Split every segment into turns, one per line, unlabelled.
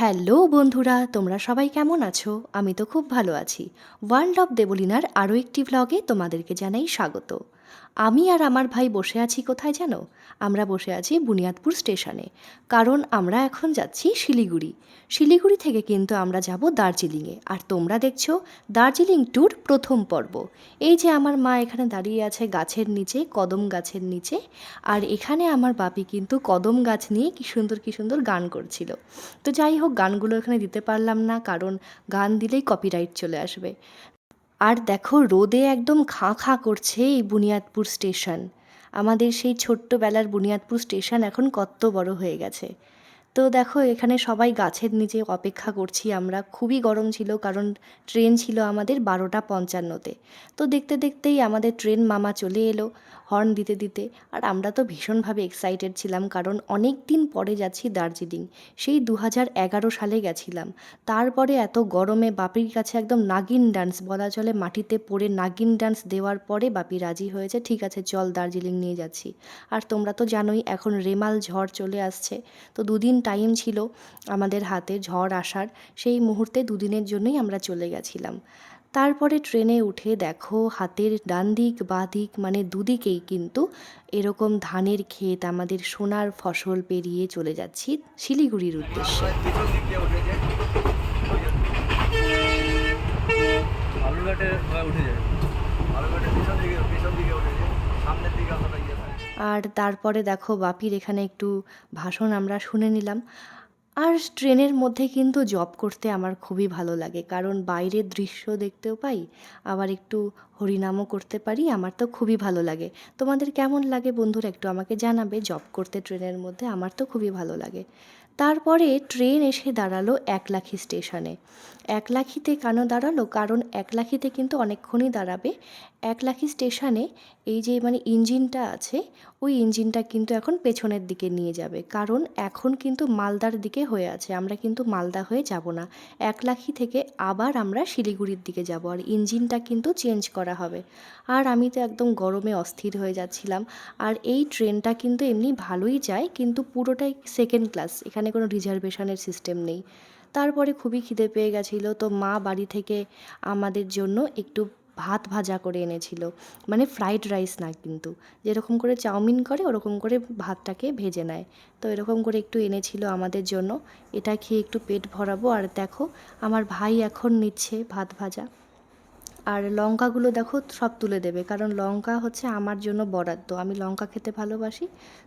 Hello বন্ধুরা, তোমরা সবাই কেমন আছো? আমি তো খুব ভালো আছি। ওয়ার্ল্ড অফ দেবলিনার আরও একটি ভ্লগে তোমাদেরকে জানাই স্বাগত। আমি আর আমার ভাই বসে আছি কোথায় জানো? আমরা বসে আছি বুনিয়াদপুর স্টেশনে। কারণ আমরা এখন যাচ্ছি শিলিগুড়ি। শিলিগুড়ি থেকে কিন্তু আমরা যাব দার্জিলিংয়ে। আর তোমরা দেখছ দার্জিলিং ট্যুর প্রথম পর্ব। এই যে আমার মা এখানে দাঁড়িয়ে আছে গাছের নিচে, কদম গাছের নিচে, আর এখানে আমার বাপি কিন্তু কদম গাছ নিয়ে কি সুন্দর কি সুন্দর গান করছিল। তো যাই হোক, গানগুলো এখানে দিতে পারলাম না, কারণ গান দিলেই কপিরাইট চলে আসবে। আর দেখো রোদে একদম খাঁ খাঁ করছে এই বুনিয়াদপুর স্টেশন। আমাদের সেই ছোট্টবেলার বুনিয়াদপুর স্টেশন এখন কত বড় হয়ে গেছে। তো দেখো, এখানে সবাই গাছের নিচে অপেক্ষা করছি আমরা। খুবই গরম ছিল কারণ ট্রেন ছিল আমাদের বারোটা পঞ্চান্নতে। তো দেখতে দেখতেই আমাদের ট্রেন মামা চলে এলো হর্ন দিতে দিতে। আর আমরা তো ভীষণভাবে এক্সাইটেড ছিলাম কারণ অনেক দিন পরে যাচ্ছি দার্জিলিং। সেই দু এগারো সালে গেছিলাম। তারপরে এত গরমে বাপির কাছে একদম নাগিন ডান্স বলা চলে। মাটিতে পড়ে নাগিন ডান্স দেওয়ার পরে বাপি রাজি হয়েছে, ঠিক আছে, চল দার্জিলিং নিয়ে যাচ্ছি। আর তোমরা তো জানোই এখন রেমাল ঝড় চলে আসছে। তো দুদিন টাইম ছিল আমাদের হাতে ঝড় আসার, সেই মুহূর্তে দুদিনের জন্যই আমরা চলে গেছিলাম। তারপরে ট্রেনে উঠে দেখো হাতের ডান দিক, বাঁ দিক মানে দুদিকেই কিন্তু এরকম ধানের ক্ষেত আমাদের সোনার ফসল পেরিয়ে চলে যাচ্ছি শিলিগুড়ির উদ্দেশ্যে।
সামনের দিকে
আর তারপরে দেখো বাপির এখানে একটু ভাষণ আমরা শুনে নিলাম। আর ট্রেনের মধ্যে কিন্তু জব করতে আমার খুবই ভালো লাগে, কারণ বাইরের দৃশ্য দেখতেও পাই, আবার একটু হরিনামও করতে পারি, আমার তো খুবই ভালো লাগে। তোমাদের কেমন লাগে বন্ধুরা একটু আমাকে জানাবে জব করতে ট্রেনের মধ্যে আমার তো খুবই ভালো লাগে। তারপরে ট্রেন এসে দাঁড়াল একলাখি স্টেশনে। একলাখিতে কেন দাঁড়াল? কারণ একলাখিতে কিন্তু অনেকক্ষণই দাঁড়াবে। একলাখি স্টেশনে এই যে মানে ইঞ্জিনটা আছে, ওই ইঞ্জিনটা কিন্তু এখন পেছনের দিকে নিয়ে যাবে। কারণ এখন কিন্তু মালদার দিকে হয়ে আছে, আমরা কিন্তু মালদা হয়ে যাব না। একলাখি থেকে আবার আমরা শিলিগুড়ির দিকে যাব। আর ইঞ্জিনটা কিন্তু চেঞ্জ করা হবে। আর আমি তো একদম গরমে অস্থির হয়ে যাচ্ছিলাম। আর এই ট্রেনটা কিন্তু এমনি ভালোই যায়, কিন্তু পুরোটাই সেকেন্ড ক্লাস এখানে কোনো রিজার্ভেশনের সিস্টেম নেই। তারপরে খুবই খিদে পেয়ে গেছিল, তো মা বাড়ি থেকে আমাদের জন্য একটু ভাত ভাজা করে এনেছিল। মানে ফ্রাইড রাইস না কিন্তু, যেরকম করে চাউমিন করে, ওরকম করে ভাতটাকে ভেজে নেয়। তো এরকম করে একটু এনেছিল আমাদের জন্য। এটা খেয়ে একটু পেট ভরাবো। আর দেখো, আমার ভাই এখন নিচ্ছে ভাত ভাজা। আর লঙ্কাগুলো দেখো সব তুলে দেবে, কারণ লঙ্কা হচ্ছে আমার জন্য বরাদ্দ। আমি লঙ্কা খেতে ভালোবাসি,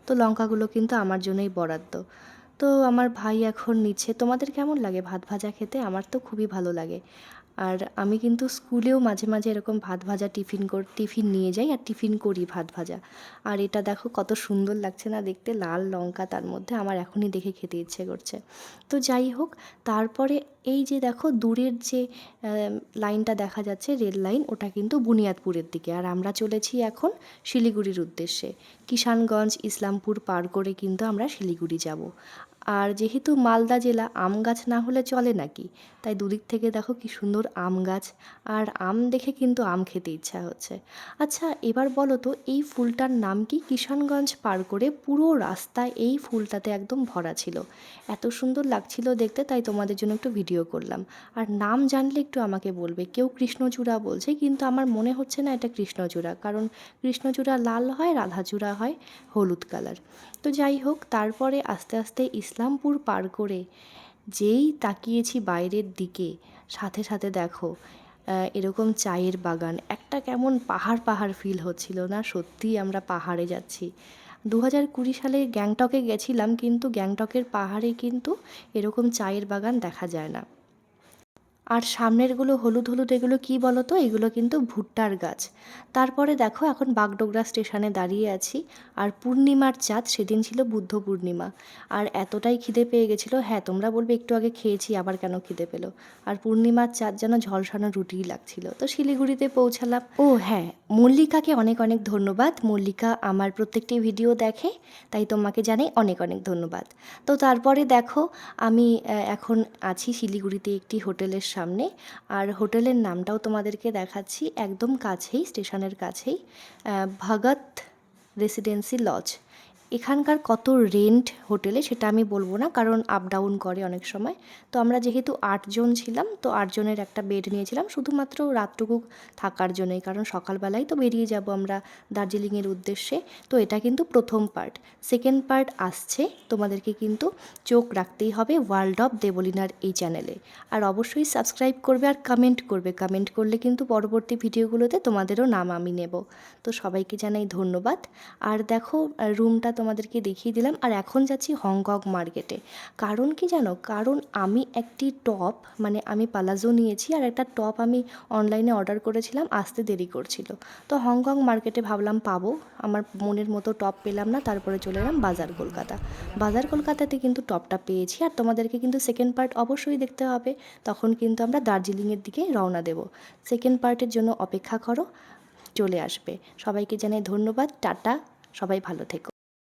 তো লঙ্কাগুলো কিন্তু আমার জন্যই বরাদ্দ। তো আমার ভাই এখন নিচ্ছে। তোমাদের কেমন লাগে ভাত ভাজা খেতে? আমার তো খুবই ভালো লাগে। আর আমি কিন্তু স্কুলেও মাঝে মাঝে এরকম ভাত ভাজা টিফিন কর, টিফিন নিয়ে যাই আর টিফিন করি ভাত ভাজা। আর এটা দেখো কত সুন্দর লাগছে না দেখতে, লাল লঙ্কা তার মধ্যে আমার এখনই দেখে খেতে ইচ্ছে করছে। তো যাই হোক, তারপরে এই যে দেখো দূরের যে লাইনটা দেখা যাচ্ছে রেল লাইন, ওটা কিন্তু বুনিয়াদপুরের দিকে। আর আমরা চলেছি এখন শিলিগুড়ির উদ্দেশ্যে। কিষানগঞ্জ, ইসলামপুর পার করে কিন্তু আমরা শিলিগুড়ি যাব। আর যেহেতু মালদা জেলা আম গাছ না হলে চলে নাকি? তাই দুদিক থেকে দেখো কি সুন্দর আম গাছ। আর আম দেখে কিন্তু আম খেতে ইচ্ছা হচ্ছে। আচ্ছা এবার বলো তো, এই ফুলটার নাম কি? কিষানগঞ্জ পার করে পুরো রাস্তা এই ফুলটাতে একদম ভরা ছিল। এত সুন্দর লাগছিল দেখতে, তাই তোমাদের জন্য একটু ভিডিও করলাম। আর নাম জানলে একটু আমাকে বলবে। কেউ কৃষ্ণচূড়া বলছে, কিন্তু আমার মনে হচ্ছে না এটা কৃষ্ণচূড়া, কারণ কৃষ্ণচূড়া লাল হয়, রাধাচূড়া হয় হলুদ কালার। তো যাই হোক, তারপরে আস্তে আস্তে ইসলামপুর পার করে যেই তাকিয়েছি বাইরের দিকে, সাথে সাথে দেখো এরকম চায়ের বাগান। একটা কেমন পাহাড় পাহাড় ফিল হচ্ছিল না? সত্যিই আমরা পাহাড়ে যাচ্ছি। দু হাজার কুড়ি সালে গ্যাংটকে গেছিলাম, কিন্তু গ্যাংটকের পাহাড়ে কিন্তু এরকম চায়ের বাগান দেখা যায় না। আর সামনেরগুলো হলুদ হলুদ, এগুলো কি বলো তো এগুলো কিন্তু ভুট্টার গাছ। তারপরে দেখো, এখন বাগডোগরা স্টেশনে দাঁড়িয়ে আছি। আর পূর্ণিমার চাঁদ সেদিন ছিল বুদ্ধ পূর্ণিমা। আর এতটাই খিদে পেয়ে গেছিল হ্যাঁ তোমরা বলবে একটু আগে খেয়েছি, আবার কেন খিদে পেল? আর পূর্ণিমার চাঁদ যেন ঝলসানো রুটিই লাগছিল। তো শিলিগুড়িতে পৌঁছালাম। ও হ্যাঁ মল্লিকাকে অনেক অনেক ধন্যবাদ। মল্লিকা আমার প্রত্যেকটি ভিডিও দেখে, তাই তোমাকে জানাই অনেক অনেক ধন্যবাদ। তো তারপরে দেখো, আমি এখন আছি শিলিগুড়িতে একটি হোটেলের সামনে। আর হোটেলের নামটাও তোমাদেরকে দেখাচ্ছি একদম কাছেই স্টেশনের কাছেই ভগত রেসিডেন্সি লজ। এখানকার কত রেন্ট হোটেলে সেটা আমি বলব না, কারণ আপ ডাউন করে অনেক সময়। তো আমরা যেহেতু আটজন ছিলাম, তো আটজনের একটা বেড নিয়েছিলাম, শুধুমাত্র রাতটুকু থাকার জন্যই, কারণ সকালবেলায় তো বেরিয়ে যাব আমরা দার্জিলিংয়ের উদ্দেশ্যে। তো এটা কিন্তু প্রথম পার্ট সেকেন্ড পার্ট আসছে, তোমাদেরকে কিন্তু চোখ রাখতেই হবে ওয়ার্ল্ড অফ দেবলিনার এই চ্যানেলে আর অবশ্যই সাবস্ক্রাইব করবে আর কমেন্ট করবে। কমেন্ট করলে কিন্তু পরবর্তী ভিডিওগুলোতে তোমাদেরও নাম আমি নেব। তো সবাইকে জানাই ধন্যবাদ। আর দেখো রুমটা তোমাদেরকে দেখিয়ে দিলাম। আর এখন যাচ্ছি হংকং মার্কেটে কারণ কি জানো? কারণ আমি একটি টপ মানে আমি পালাজো নিয়েছি আর একটা টপ আমি অনলাইনে অর্ডার করেছিলাম, আসতে দেরি করছিল। তো হংকং মার্কেটে ভাবলাম পাবো। আমার মনের মতো টপ পেলাম না, তারপরে চলে এলাম বাজার কলকাতা। বাজার কলকাতাতে কিন্তু টপটা পেয়েছি। আর তোমাদেরকে কিন্তু সেকেন্ড পার্ট অবশ্যই দেখতে হবে। তখন কিন্তু আমরা দার্জিলিংয়ের দিকে রওনা দেব। সেকেন্ড পার্টের জন্য অপেক্ষা করো, চলে আসবে। সবাইকে জানাই ধন্যবাদ। টাটা। সবাই ভালো থেকো।